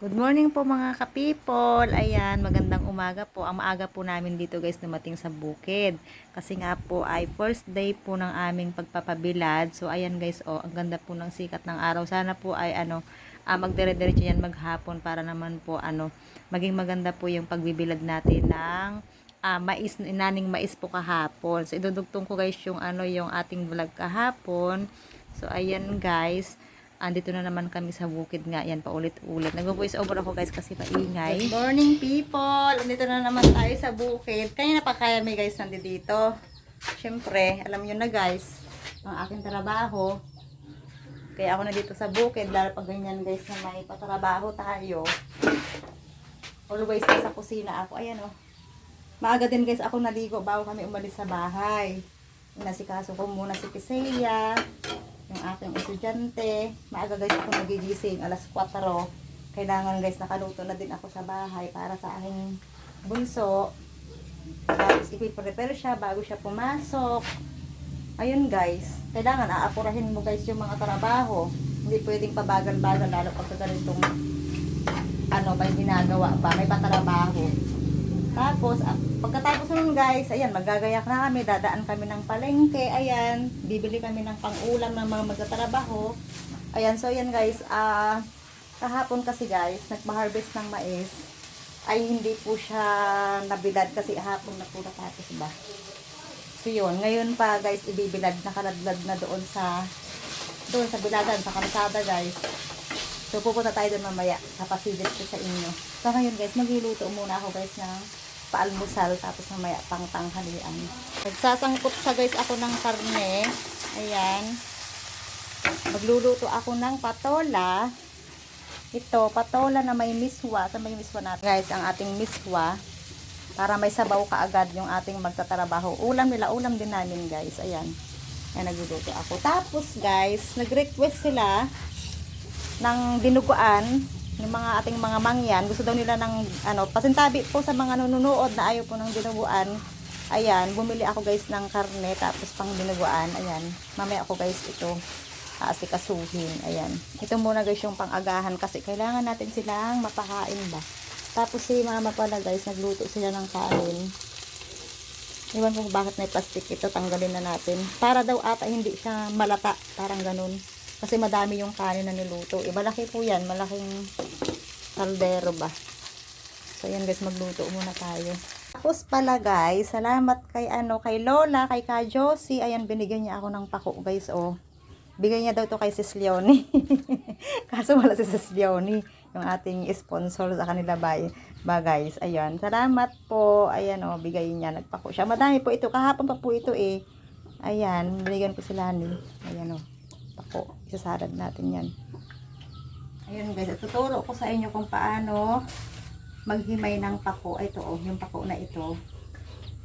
Good morning po mga ka-people. Ayan, magandang umaga po. Ang maaga po namin dito guys dumating sa bukid. Kasi nga po ay first day po ng aming pagpapabilad. So ayan guys, oh, ang ganda po ng sikat ng araw. Sana po ay ano, ah, magdire-diretso yan maghapon para naman po ano, maging maganda po yung pagbibilad natin ng ah, mais, inaning mais po kahapon. So idudugtong ko guys yung ano, yung ating vlog kahapon. So ayan guys, andito na naman kami sa bukid nga. Yan, paulit-ulit. Nag-voice over ako guys kasi paingay. Good morning people! Andito na naman tayo sa bukid. Kanina pa kaya may guys nandito dito. Siyempre, alam nyo na guys, ang aking trabaho. Kaya ako na dito sa bukid. Lalo pag ganyan guys na may patrabaho tayo. Always sa kusina ako. Ayan oh. Maaga din guys ako naligo bago kami umalis sa bahay. Nasikaso ko muna si Kiseya yung aking estudyante. Maaga guys ako nagigising, alas 4. Kailangan guys nakaluto na din ako sa bahay para sa aking bunso. Tapos ipiprepare siya bago siya pumasok. Ayun guys, kailangan aapurahin mo guys yung mga trabaho. Hindi pwedeng pabagal-bagal lalo pag ganitong ano may ginagawa pa, may patrabaho. Tapos, ah, pagkatapos nun guys, ayan, magagayak na kami, dadaan kami ng palengke, ayan, bibili kami ng pang-ulam ng mga magtatrabaho. Ayan, so ayan guys, ah, kahapon kasi guys, nagpa-harvest ng mais, ay hindi po siya nabilad kasi hapon na po natapos ba. So yun, ngayon pa guys, ibibilad, nakaladlad na doon sa, doon sa biladan, sa kalsada guys. So, pupunta tayo doon mamaya. Kapasilit ko sa inyo. So, ngayon guys, magluluto muna ako guys ng paalmusal. Tapos mamaya pang tanghalian. Nagsasangkot sa guys ako ng karne. Ayan. Magluluto ako ng patola. Ito, patola na may miswa. Sa may miswa natin. Guys, ang ating miswa. Para may sabaw kaagad yung ating magtatrabaho. Ulam nila, ulam din namin guys. Ayan. Ayan, nagluluto ako. Tapos guys, nag-request sila ng dinuguan yung mga ating mga mangyan gusto daw nila ng ano pasintabi po sa mga nanonood na ayaw po ng dinuguan. Ayan bumili ako guys ng karne tapos pang dinuguan. Ayan mamaya ako guys ito aasikasuhin. Ayan ito muna guys yung pang-agahan kasi kailangan natin silang mapakain ba? Tapos si mama pala guys nagluto sila ng kain Iwan ko bakit may plastic ito, tanggalin na natin. Para daw ata hindi siya malata, parang ganun. Kasi madami yung kanin na niluto. Eh, malaki po yan. Malaking kaldero ba. So, yan guys, magluto muna tayo. Tapos pala guys, salamat kay ano, kay Lola, kay Ka Josie. Ayan, binigyan niya ako ng pako guys, oh. Bigay niya daw to kay Sis Leonie. Kaso wala si Sis Leonie, yung ating sponsor sa kanila ba, ba guys. Ayan, salamat po. Ayan, oh, bigay niya. Nagpako siya. Madami po ito. Kahapon pa po ito eh. Ayan, binigyan ko sila ni. Ayan, oh pako. Isasalad natin yan. Ayun guys, tuturo ko sa inyo kung paano maghimay ng pako. Ito oh, yung pako na ito.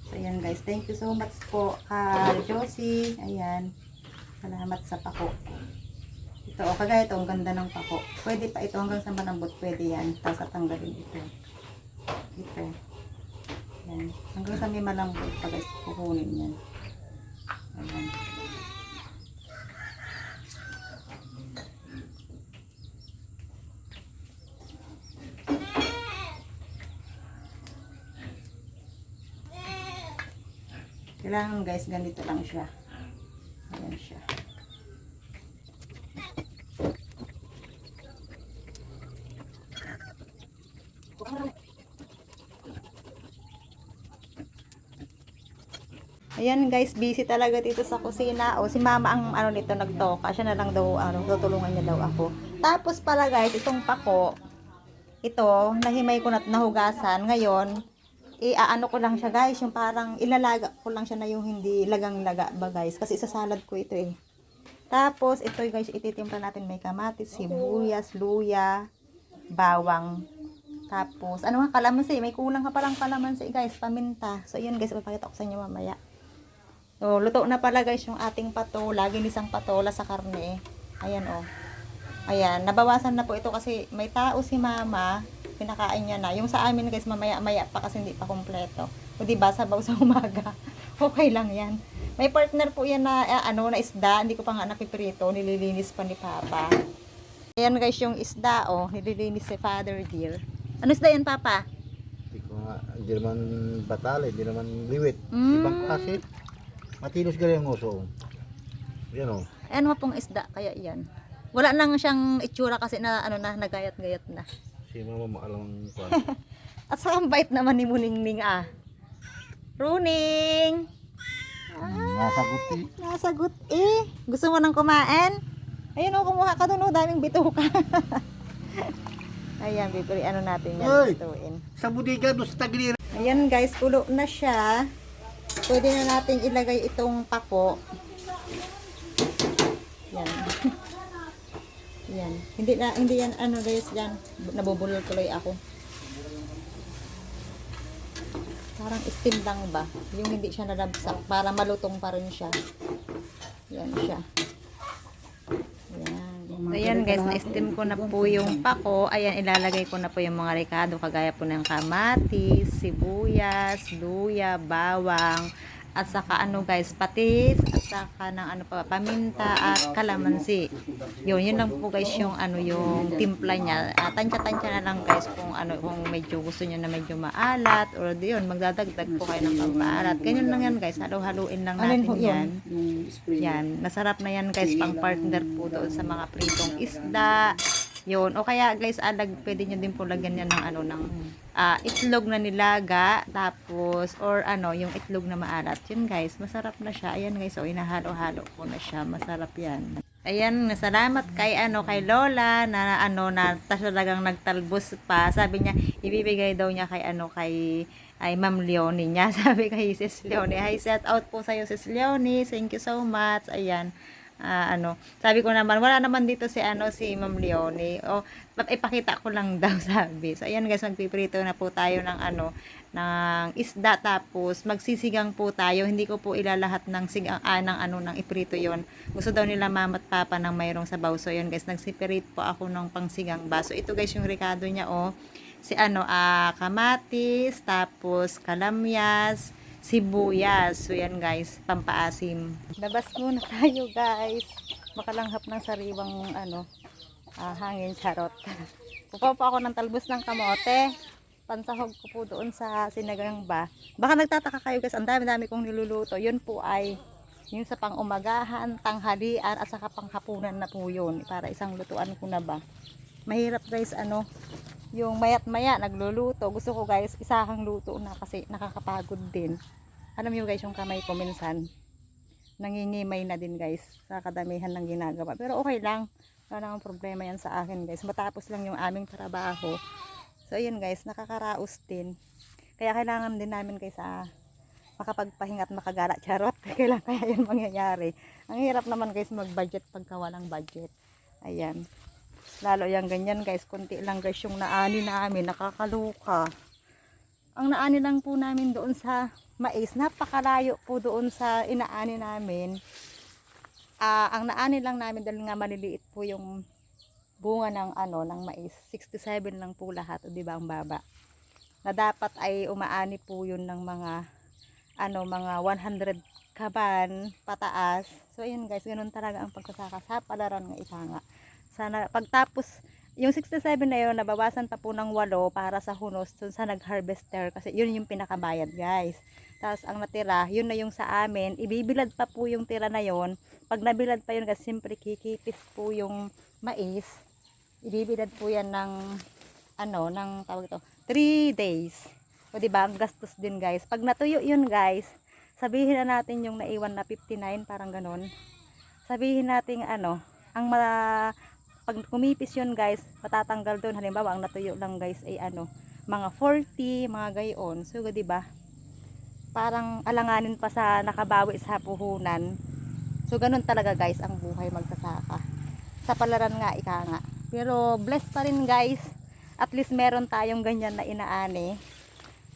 So ayan guys, thank you so much po ka Josie. Ayan. Salamat sa pako. Ito oh, kagaya ito, ang ganda ng pako. Pwede pa ito hanggang sa malambot, pwede yan. Tapos tatanggalin ito. Ito. Ayan. Hanggang sa may malambot pa guys, kukunin yan. Ayan. Kailangan guys, ganito lang siya. Ayan siya. Ayan guys, busy talaga dito sa kusina. O si mama ang ano nito nagtoka. Siya na lang daw ano, tutulungan niya daw ako. Tapos pala guys, itong pako, ito, nahimay ko na nahugasan. Ngayon, i-ano ko lang siya guys, yung parang ilalaga ko lang siya na yung hindi lagang-laga ba guys. Kasi sa salad ko ito eh. Tapos, ito guys, ititimpla natin may kamatis, sibuyas, luya, bawang. Tapos, ano nga kalamansi? May kulang ka palang kalamansi guys, paminta. So, yun guys, ipapakita ko sa inyo mamaya. So, luto na pala guys yung ating patola, ginisang patola sa karne. Ayan oh. Ayan, nabawasan na po ito kasi may tao si mama, pinakain niya na. Yung sa amin guys, mamaya-maya pa kasi hindi pa kompleto. O diba, sabaw sa umaga. okay lang yan. May partner po yan na, eh, ano, na isda. Hindi ko pa nga napiprito. Nililinis pa ni Papa. Ayan guys yung isda oh, nililinis si Father Dear. Ano isda yan Papa? Hindi ko nga, hindi naman batale, hindi naman liwit. Mm. Ibang klase. Matinos galing ang uso. Yan o. Ayan mo pong isda kaya yan. Wala nang siyang itsura kasi na ano na nagayat-gayat na. Si mama maalam ang kwan. At saka ang bait naman ni Muningning ah. Runing! Nasagot eh. Nasagot eh. Gusto mo nang kumain? Ayun o, kumuha ka doon o. Daming bituka. Ayan, bibili ano natin yan. Hoy! Bituin. Sa budiga, doon sa tagilira. Ayan guys, kulo na siya. Pwede na natin ilagay itong pako. Yan. Yan. Hindi na hindi yan ano guys yan. Nabubulol tuloy ako. Parang steam lang ba? Yung hindi siya nalabsak para malutong pa rin siya. Yan siya. Ayan. So, ayan guys, na-steam ko na po yung pako. Ayan, ilalagay ko na po yung mga rekado kagaya po ng kamatis, sibuyas, luya, bawang, at saka ano guys, patis, at saka ng ano pa, paminta at kalamansi. Yun, yun lang po guys yung ano yung timpla niya. Uh, tansya-tansya na lang guys kung ano kung medyo gusto niyo na medyo maalat or yun, magdadagdag po kayo ng pampaalat. Ganyan lang yan guys, halo-haluin lang natin yan. Yan, masarap na yan guys, pang partner po doon sa mga pritong isda. Yun, o kaya guys, alag, pwede nyo din po lagyan yan ng ano, ng ah, itlog na nilaga, tapos, or ano, yung itlog na maalat. Yun guys, masarap na siya. Ayan guys, o inahalo-halo ko na siya. Masarap yan. Ayan, salamat kay ano kay Lola na ano na talagang nagtalbos pa. Sabi niya ibibigay daw niya kay ano kay ay Ma'am Leonie niya. Sabi kay Sis Leonie, "Hi, set out po sa iyo Sis Leonie. Thank you so much." Ayan. Ah, ano, sabi ko naman, wala naman dito si ano si Ma'am Leonie. O ipakita ko lang daw sabi. So ayan guys, magpiprito na po tayo ng ano ng isda tapos magsisigang po tayo. Hindi ko po ilalahat ng sigang ah, ng ano ng iprito 'yon. Gusto daw nila mama at papa ng mayroong sabaw. So yun guys, nagseparate po ako ng pangsigang baso. Ito guys yung rekado niya oh. Si ano ah kamatis, tapos kalamyas, sibuyas. So yan guys, pampaasim. Labas muna tayo guys. Makalanghap ng sariwang ano ah, hangin charot. Kukuha pa ako ng talbos ng kamote. Pansahog ko po doon sa sinagang ba. Baka nagtataka kayo guys, ang dami-dami kong niluluto. Yun po ay yung sa pang-umagahan, tanghalian, at saka panghapunan na po yun. Para isang lutuan ko na ba. Mahirap guys, ano, yung mayat maya nagluluto. Gusto ko guys, isahang luto na kasi nakakapagod din. Alam niyo guys, yung kamay ko minsan, nangingimay na din guys sa kadamihan ng ginagawa. Pero okay lang. Wala namang problema yan sa akin guys. Matapos lang yung aming trabaho. So ayun guys, nakakaraos din. Kaya kailangan din namin guys sa makapagpahinga at makagala. Charot. Kailan kaya yun mangyayari. Ang hirap naman guys mag-budget pagka walang budget. Ayan. Lalo yung ganyan guys. Kunti lang guys yung naani namin. Nakakaluka. Ang naani lang po namin doon sa mais. Napakalayo po doon sa inaani namin. Ah, ang naani lang namin dahil nga maliliit po yung bunga ng ano ng mais 67 lang po lahat di ba ang baba na dapat ay umaani po yun ng mga ano mga 100 kaban pataas so ayun guys ganun talaga ang pagsasaka sa palaran ng itanga sana pagtapos yung 67 na yun nabawasan pa po ng 8 para sa hunos dun sa nag-harvester kasi yun yung pinakabayad guys. Tapos ang natira yun na yung sa amin. Ibibilad pa po yung tira na yun. Pag nabilad pa yun kasi siyempre kikipis po yung mais. Ibibilad po yan ng ano ng tawag ito 3 days. O di ba? Ang gastos din guys. Pag natuyo yun guys sabihin na natin yung naiwan na 59 parang ganon sabihin natin ano ang ma pag kumipis yun guys matatanggal doon. Halimbawa ang natuyo lang guys ay ano mga 40 mga gayon. So di ba? Parang alanganin pa sa nakabawi sa puhunan. So ganun talaga guys ang buhay magkasaka sa palaran nga ika nga. Pero blessed pa rin guys. At least meron tayong ganyan na inaani.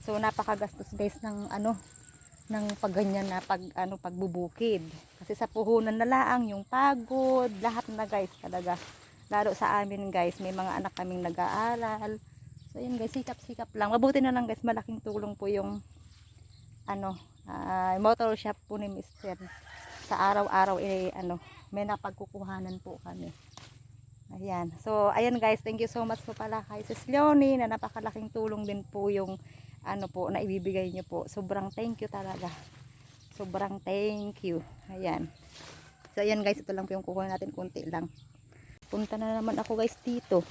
So napakagastos guys ng ano ng pagganyan na pag ano pagbubukid. Kasi sa puhunan na laang yung pagod lahat na guys talaga lalo sa amin guys may mga anak kaming nag-aaral so yun guys sikap sikap lang mabuti na lang guys malaking tulong po yung ano ah, motor shop po ni Mr. sa araw-araw eh ano may napagkukuhanan po kami Ayan. So, ayan guys, thank you so much po pala kay Sis Leonie na napakalaking tulong din po yung ano po na ibibigay niyo po. Sobrang thank you talaga. Sobrang thank you. Ayan. So, ayan guys, ito lang po yung kukuha natin kunti lang. Punta na naman ako guys dito.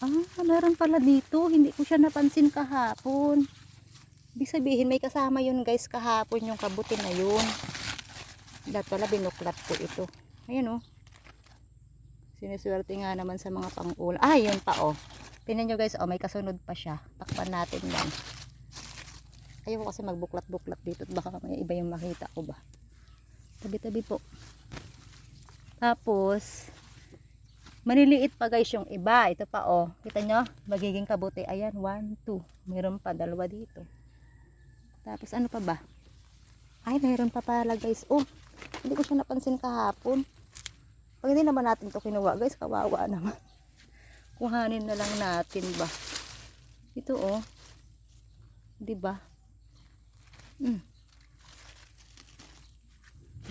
Ah, meron pala dito. Hindi ko siya napansin kahapon. Ibig sabihin, may kasama yun guys kahapon yung kabuti na yun. Dapat pala binuklat ko ito. Ayan oh. Siniswerte nga naman sa mga pang-ulam. Ah, yun pa oh. Tingnan nyo guys, oh, may kasunod pa siya. Takpan natin lang. Ayoko kasi magbuklat-buklat dito. Baka may iba yung makita ko ba. Tabi-tabi po. Tapos, maliliit pa guys yung iba. Ito pa oh. Kita nyo? Magiging kabuti. Ayan, 1, 2. Meron pa, dalawa dito. Tapos ano pa ba? Ay, meron pa pala guys. Oh, hindi ko siya napansin kahapon. Pag hindi naman natin to kinuha guys, kawawa naman. Kuhanin na lang natin ba. Ito oh. 'Di ba? Mm.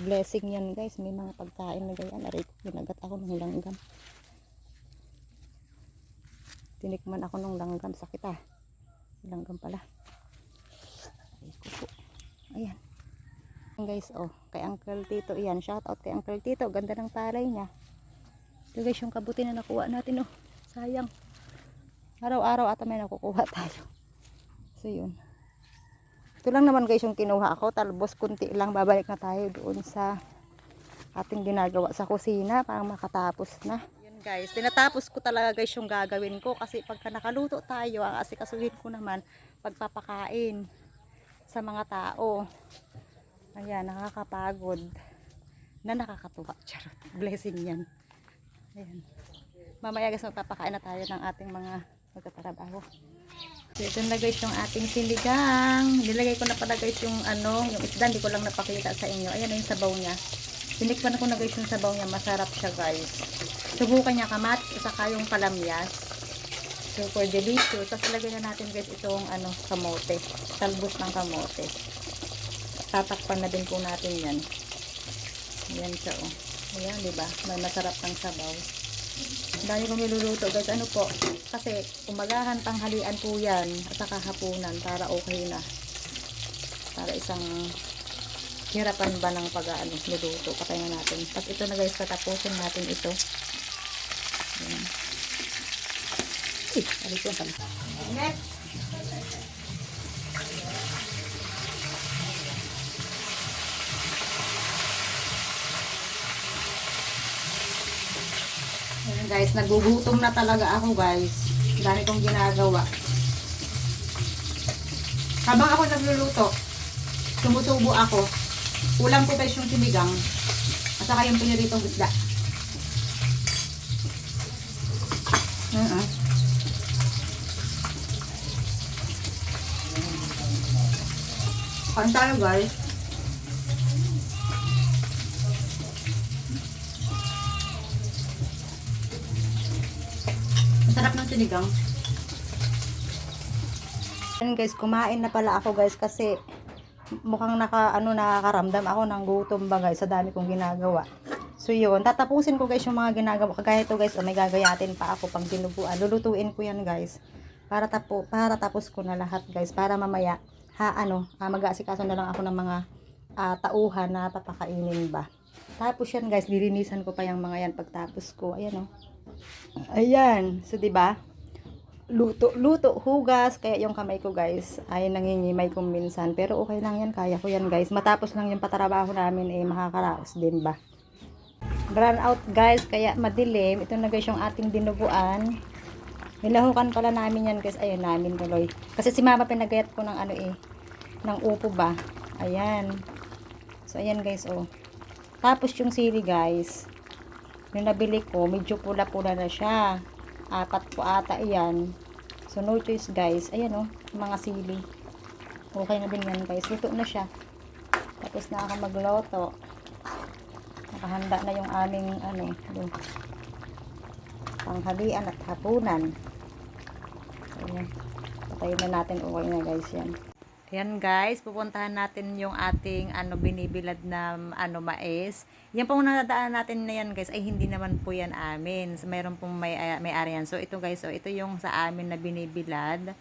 Blessing yan guys. May mga pagkain na ganyan. Aray ko, ginagat ako ng langgam. Tinikman ako ng langgam. Sakit ah. Langgam pala. Ayan. Guys oh kay Uncle Tito yan shout out kay Uncle Tito. Ganda ng palay niya. Ito guys yung kabuti na nakuha natin oh. Sayang. Araw-araw ata may nakukuha tayo. So yun. Ito lang naman guys yung kinuha ako. Talbos kunti lang. Babalik na tayo doon sa ating ginagawa sa kusina para makatapos na guys tinatapos ko talaga guys yung gagawin ko kasi pagka nakaluto tayo ang asikasuhin ko naman pagpapakain sa mga tao Ayan, nakakapagod. Na nakakatuwa. Charot. Blessing yan. Ayan. Mamaya guys, magpapakain na tayo ng ating mga magkatrabaho. So, ito na guys yung ating sinigang. Nilagay ko na pala guys yung ano, yung isda. Hindi ko lang napakita sa inyo. Ayan yung sabaw niya. Sinikpan ko na guys yung sabaw niya. Masarap siya guys. Subukan niya kamat. Saka yung palamyas. Super delicious. Tapos ilagay na natin guys itong ano, kamote. Talbos ng kamote tatakpan na din po natin yan yan siya oh ayan diba may masarap ng sabaw dahil kong niluluto guys ano po kasi umagahan tanghalian po yan at saka hapunan para okay na para isang hirapan ba ng pag ano, luluto patay na natin tapos ito na guys tatapusin natin ito ayan Ayan guys, nagugutom na talaga ako guys. Dami kong ginagawa. Habang ako nagluluto, tumutubo ako. Ulam ko guys yung sinigang. At saka yung piniritong isda. Uh Kain tayo guys. Masarap ng sinigang. Ayan guys, kumain na pala ako guys kasi mukhang naka, ano, nakakaramdam ako ng gutom ba guys sa dami kong ginagawa. So yun, tatapusin ko guys yung mga ginagawa. Kagaya ito guys, oh, may gagayatin pa ako pang dinuguan. Lulutuin ko yan guys. Para, tapo, para tapos ko na lahat guys. Para mamaya, ha ano, ah, mag-aasikaso na lang ako ng mga ah, tauhan na papakainin ba. Tapos yan guys, lilinisan ko pa yung mga yan pagtapos ko. Ayan oh. Ayan. So, 'di ba? Luto, luto, hugas. Kaya yung kamay ko, guys, ay nangingimay kung minsan. Pero okay lang yan. Kaya ko yan, guys. Matapos lang yung patrabaho namin, eh, makakaraos din ba? Run out, guys. Kaya madilim. Ito na, guys, yung ating dinuguan. Nilahukan pala namin yan, guys. Ayun, namin tuloy. Kasi si mama pinagayat ko ng ano, eh, ng upo ba. Ayan. So, ayan, guys, oh. Tapos yung sili, guys. Yung nabili ko, medyo pula-pula na siya. Apat po ata iyan. So, no choice guys. Ayan o, oh, mga sili. Okay na din yan guys. Luto na siya. Tapos na ako magloto. Nakahanda na yung aming ano, yung panghalian at hapunan. Ayan. Patayin na natin. Okay na guys yan. Ayan guys, pupuntahan natin yung ating ano binibilad na ano mais. Yan pong nadadaan natin na yan guys ay hindi naman po yan amin. So, mayroon pong may ah, may ari yan. So ito guys, so ito yung sa amin na binibilad.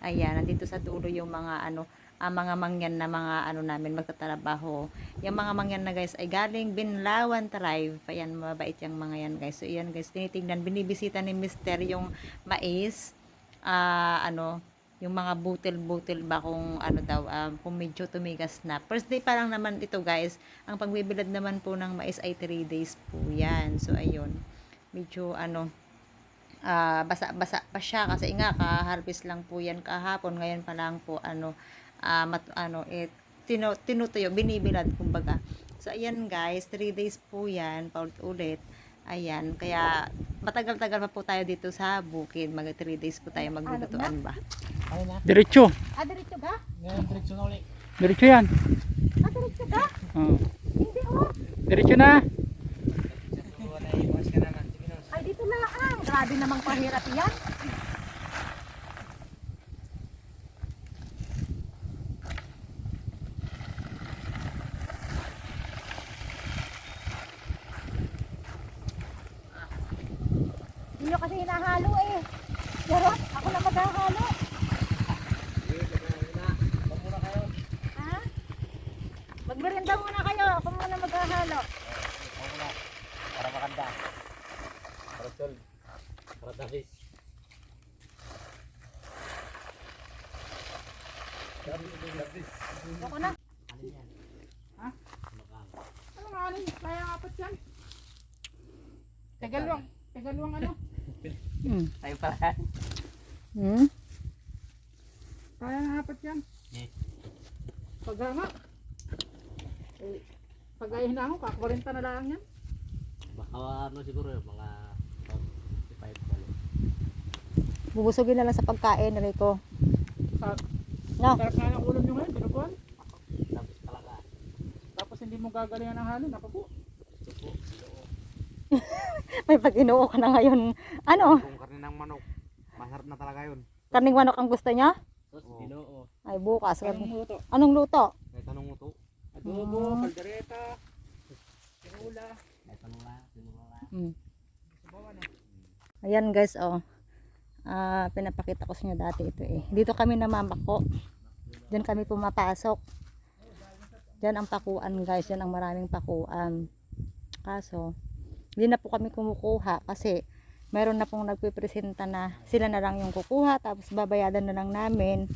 Ayan, nandito sa dulo yung mga ano ang mga mangyan na mga ano namin magtatrabaho. Yung mga mangyan na guys ay galing Binlawan Tribe. Ayan, mabait yung mga yan guys. So yan guys, tinitingnan, binibisita ni Mister yung mais. Ah, ano, yung mga butil-butil ba kung ano daw, um, kung medyo tumigas na. First day pa lang naman ito guys. Ang pagbibilad naman po ng mais ay 3 days po yan. So ayun, medyo ano, ah, basa-basa pa siya kasi nga ka-harvest lang po yan kahapon. Ngayon pa lang po ano, ah, mat, ano, eh, tinu, tinutuyo, binibilad kumbaga. So ayan guys, 3 days po yan, paulit-ulit. Ayan, kaya matagal-tagal pa po tayo dito sa bukid. Mag 3 days po tayo maglulutuan ba. Ano na? Diretso. Ah, diretso ka? Ngayon, diretso na ulit. Diretso yan. Ah, diretso ka? Oh. Hindi oh. Diretso na. Ay, dito na ang. Grabe namang pahirap yan. Kasi hinahalo eh. Yarot, ako na maghahalo. Ha? Magmerienda muna kayo. Ako muna maghahalo. Para makanda. Para tol. Para tapis. Ako na. Ano nga alin? Kaya ang apat yan. Tegalwang. Tegalwang ano? Hmm. Tayo pala. Hmm. Kaya ang apat yan. Eh. Pag nga. Eh, pag na ako, kakawarinta na lang yan. Baka ano siguro yung mga 55 balo. Bubusugin na lang sa pagkain, Rico. Sa, No. sarap nga ng ulam nyo ngayon, binukuhan. Tapos talaga. Tapos hindi mo gagalingan ng halo, naku po. May pag-inuo ka na ngayon. Ano? Kung karne ng manok, masarap na talaga yun. Karning manok ang gusto niya? Tapos ginoo. Ay, bukas. Anong luto? Anong luto? May tanong mo to. Adobo, kaldereta, tinula. May tanong na. Tinuro na. Mm. Ayan guys, oh. Ah, pinapakita ko sa inyo dati ito eh. Dito kami namamako. Diyan kami pumapasok. Diyan ang pakuan guys. Diyan ang maraming pakuan. Kaso, hindi na po kami kumukuha kasi meron na pong nagpipresenta na sila na lang yung kukuha tapos babayadan na lang namin.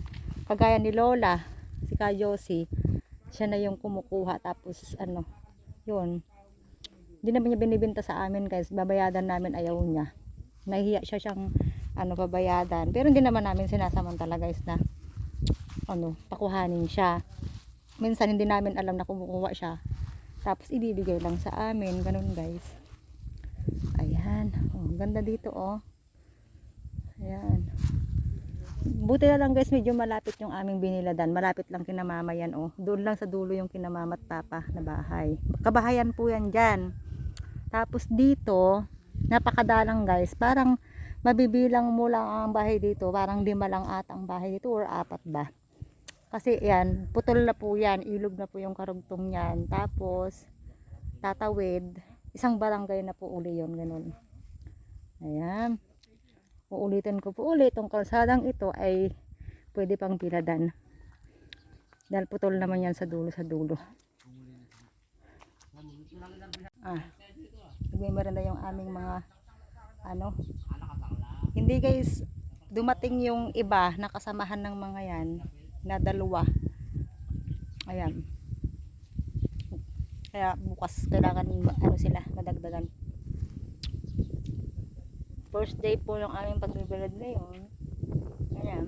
Kagaya ni Lola, si Ka Josie, siya na yung kumukuha tapos ano, yun. Hindi naman niya binibenta sa amin guys. Babayadan namin ayaw niya. Nahiya siya siyang ano babayadan. Pero hindi naman namin sinasamantala guys na ano, pakuhanin siya. Minsan hindi namin alam na kumukuha siya. Tapos ibibigay lang sa amin. Ganun guys. Ayan. Oh, ganda dito oh. Ayan. Buti na lang guys, medyo malapit yung aming biniladan. Malapit lang kinamamayan oh. Doon lang sa dulo yung kinamamat papa na bahay. Kabahayan po yan dyan. Tapos dito, napakadalang guys. Parang mabibilang mo lang ang bahay dito. Parang lima lang ata ang bahay dito or apat ba. Kasi yan, putol na po yan. Ilog na po yung karugtong yan. Tapos, tatawid. Isang barangay na po uli yon ganun. Ayan. Uulitin ko po ulit. Itong kalsadang ito ay pwede pang piladan. Dahil putol naman yan sa dulo sa dulo. Ah. Nagmimerenda yung aming mga ano. Hindi guys, dumating yung iba na kasamahan ng mga yan na dalawa. Ayan. Kaya bukas kailangan ano sila madagdagan. First day po yung aming pagbibilad ngayon. Ayan.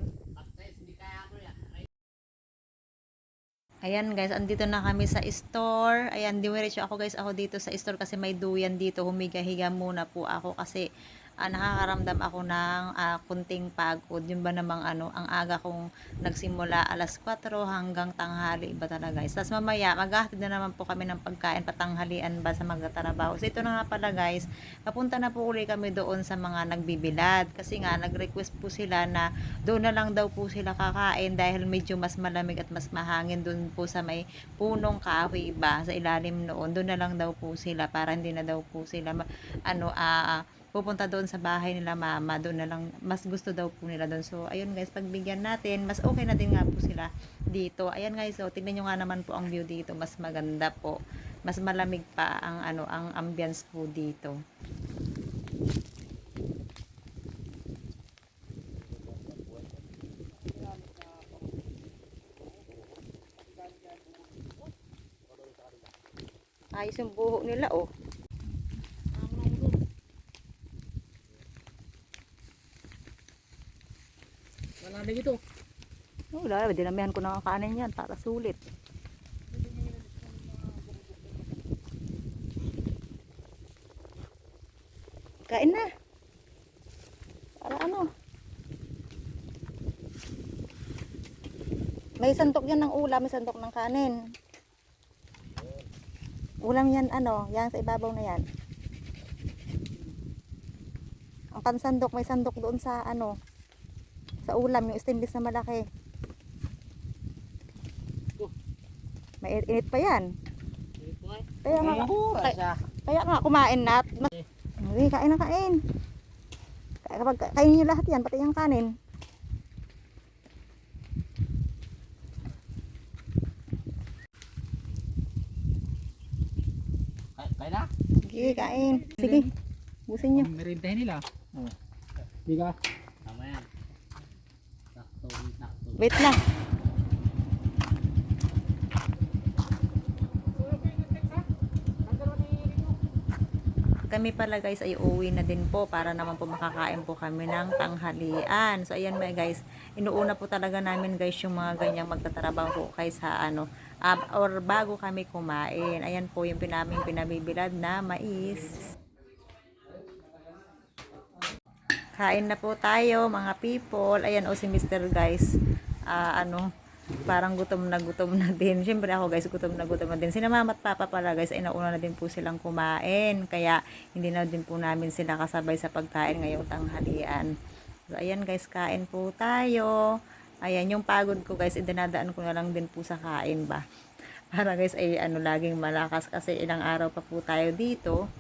Ayan guys, andito na kami sa store. Ayan, diwiretso ako guys ako dito sa store kasi may duyan dito. Humiga-higa muna po ako kasi ah, nakakaramdam ako ng ah, kunting pagod. Yun ba namang ano, ang aga kong nagsimula alas 4 hanggang tanghali iba talaga guys. Tapos mamaya, maghahatid na naman po kami ng pagkain patanghalian ba sa magtatrabaho. So ito na nga pala guys, papunta na po uli kami doon sa mga nagbibilad. Kasi nga, nag-request po sila na doon na lang daw po sila kakain dahil medyo mas malamig at mas mahangin doon po sa may punong kahoy ba sa ilalim noon. Doon na lang daw po sila para hindi na daw po sila ano ah pupunta doon sa bahay nila mama, doon na lang, mas gusto daw po nila doon. So, ayun guys, pagbigyan natin, mas okay na din nga po sila dito. Ayan guys, so, tingnan nyo nga naman po ang view dito, mas maganda po. Mas malamig pa ang ano, ang ambience po dito. Ayos yung buho nila, oh. Malalim ito. Oh, wala, dinamihan ko ang kanin yan para sulit. Kain na. Para ano? May sandok yan ng ulam, may sandok ng kanin. Ulam yan ano, yan sa ibabaw na yan. Ang pansandok, may sandok doon sa ano, sa ulam, yung stainless na malaki. Init pa yan. Kaya nga, kaya, kaya nga kumain na. Hindi, kain na kain. Kaya kapag kainin nyo lahat yan, pati yung kanin. Kaya na? Sige, kain. Sige, busin nyo. Ang merindahin nila. Oh. Di ka? Tama yan. Wait lang. Kami pala guys ay uuwi na din po para naman po makakain po kami ng tanghalian. So ayan mga guys, inuuna po talaga namin guys yung mga ganyang magtatrabaho kaysa ano, um, or bago kami kumain. Ayan po yung pinaming pinabibilad na mais. Kain na po tayo mga people. Ayan o si Mr. guys. Ah, ano, parang gutom na gutom na din. Siyempre ako guys, gutom na gutom na din. Sina mama at papa pala guys, ay nauna na din po silang kumain. Kaya hindi na din po namin sila kasabay sa pagkain ngayong tanghalian. So ayan guys, kain po tayo. Ayan, yung pagod ko guys, idinadaan ko na lang din po sa kain ba. Para guys ay ano laging malakas kasi ilang araw pa po tayo dito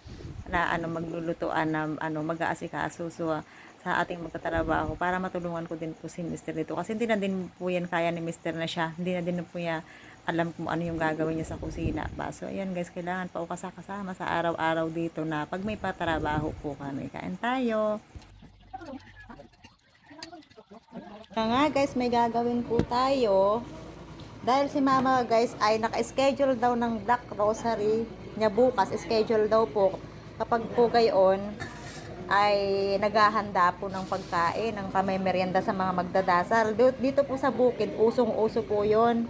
na ano maglulutuan na ano mag-aasikaso so, ah, sa ating magtatrabaho para matulungan ko din po si Mr. dito kasi hindi na din po yan kaya ni Mr. na siya. Hindi na din po niya alam kung ano yung gagawin niya sa kusina. Ba so ayan guys kailangan pa ako kasama sa araw-araw dito na pag may patrabaho po kami. Kain tayo. Kaya nga guys may gagawin po tayo. Dahil si mama guys ay naka-schedule daw ng Black Rosary niya bukas. Schedule daw po. Kapag po gayon ay naghahanda po ng pagkain, ng pamemerienda sa mga magdadasal. Dito, po sa bukid, usong-uso po yon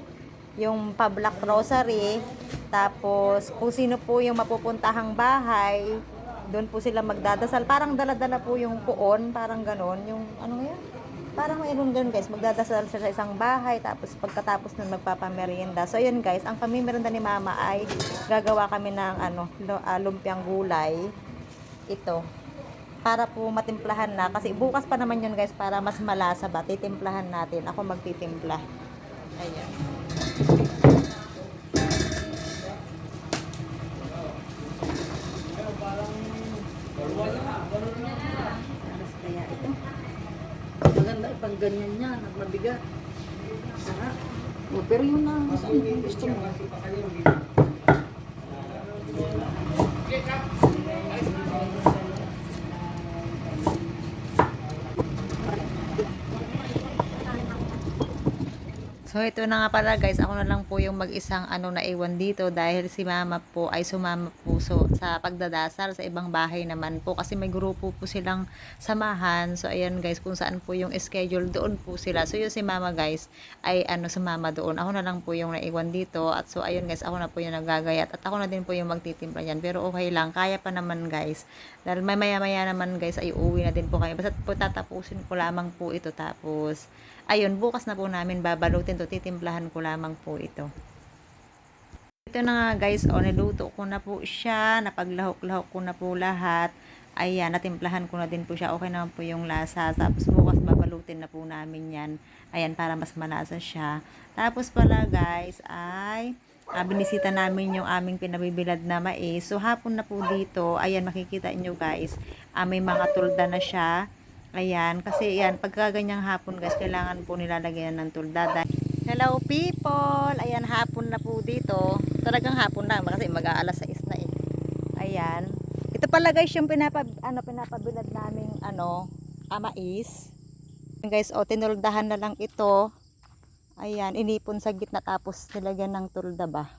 yung pa-black rosary. Tapos, kung sino po yung mapupuntahang bahay, doon po sila magdadasal. Parang dala-dala po yung puon, parang ganon. Yung, ano yan? Parang mayroon ganun guys, magdadasal sila sa isang bahay, tapos pagkatapos nun magpapamerienda. So ayun guys, ang pamimerienda ni mama ay gagawa kami ng ano, ah, lumpiang gulay. Ito. Para po matimplahan na. Kasi bukas pa naman yun guys, para mas malasa ba, titimplahan natin. Ako magtitimpla. Ayan. Kaya ito. Maganda pang ganyan niya, mabigat. Sarap. Oh, pero yun na, gusto mo? So ito na nga pala guys, ako na lang po yung mag-isang ano na iwan dito dahil si mama po ay sumama po so, sa pagdadasal sa ibang bahay naman po kasi may grupo po silang samahan. So ayan guys, kung saan po yung schedule doon po sila. So yun si mama guys ay ano sumama doon. Ako na lang po yung naiwan dito at so ayun guys, ako na po yung nagagayat at ako na din po yung magtitimpla yan. Pero okay lang, kaya pa naman guys. Dahil may maya-maya naman guys ay uuwi na din po kami. Basta po tatapusin ko lamang po ito tapos ayun, bukas na po namin babalutin to, titimplahan ko lamang po ito. Ito na nga guys, o niluto ko na po siya, napaglahok-lahok ko na po lahat. Ayan, natimplahan ko na din po siya. Okay naman po yung lasa. Tapos bukas babalutin na po namin yan. Ayan, para mas malasa siya. Tapos pala guys, ay ah, binisita namin yung aming pinabibilad na mais. So hapon na po dito, ayan makikita nyo guys, ah, may mga tulda na siya. Ayan, kasi yan, pagka ganyang hapon guys, kailangan po nilalagyan ng tulda. Hello people! Ayan, hapon na po dito. Talagang hapon na kasi mag-aalas 6 na eh. Ayan. Ito pala guys yung pinapa, ano, pinapabilad naming ano, amais. Guys, o, tinuldahan na lang ito. Ayan, inipon sa gitna tapos nilagyan ng tulda ba?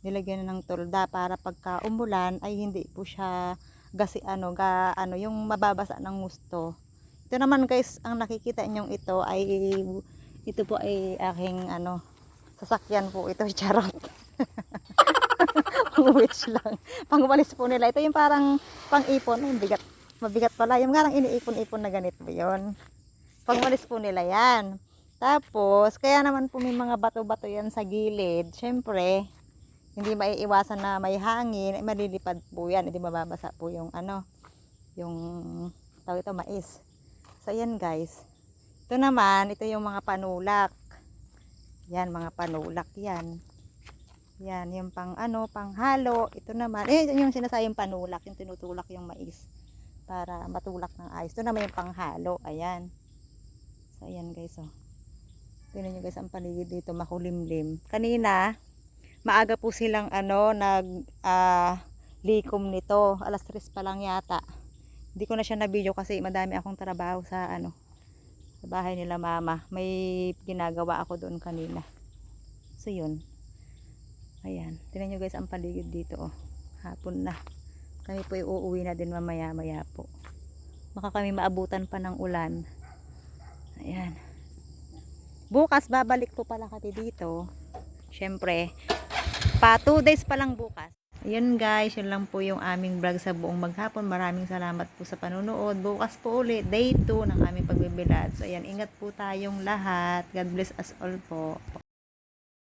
Nilagyan ng tulda para pagka umulan ay hindi po siya gasi ano, ga, ano, yung mababasa ng gusto. Ito naman guys, ang nakikita nyong ito ay ito po ay aking ano sasakyan po ito charot. Which lang. Pangwalis po nila. Ito yung parang pang-ipon. Ay, bigat. Mabigat pala. Yung parang iniipon-ipon na ganito yun. Pangwalis po nila yan. Tapos, kaya naman po may mga bato-bato yan sa gilid. Siyempre, hindi maiiwasan na may hangin, ay malilipad po yan. Hindi mababasa po yung ano, yung tawag ito, mais. So, yan guys. Ito naman, ito yung mga panulak. Yan, mga panulak yan. Yan, yung pang ano, pang halo. Ito naman, eh, yun yung sinasayang panulak, yung tinutulak yung mais para matulak ng ayos. Ito naman yung panghalo. Ayan. So, ayan guys, oh. Tingnan nyo guys, ang paligid dito, makulimlim. Kanina, maaga po silang ano, nag, ah, likom nito. Alas 3 pa lang yata. Hindi ko na siya na-video kasi madami akong trabaho sa ano, sa bahay nila mama. May ginagawa ako doon kanina. So, yun. Ayan. Tingnan nyo guys ang paligid dito. Oh. Hapon na. Kami po uuwi na din mamaya maya po. Baka kami maabutan pa ng ulan. Ayan. Bukas babalik po pala kami dito. Siyempre, pa 2 days pa lang bukas. Ayun guys, yun lang po yung aming vlog sa buong maghapon. Maraming salamat po sa panonood. Bukas po ulit, day 2 ng aming pagbibilad. So ayan, ingat po tayong lahat. God bless us all po.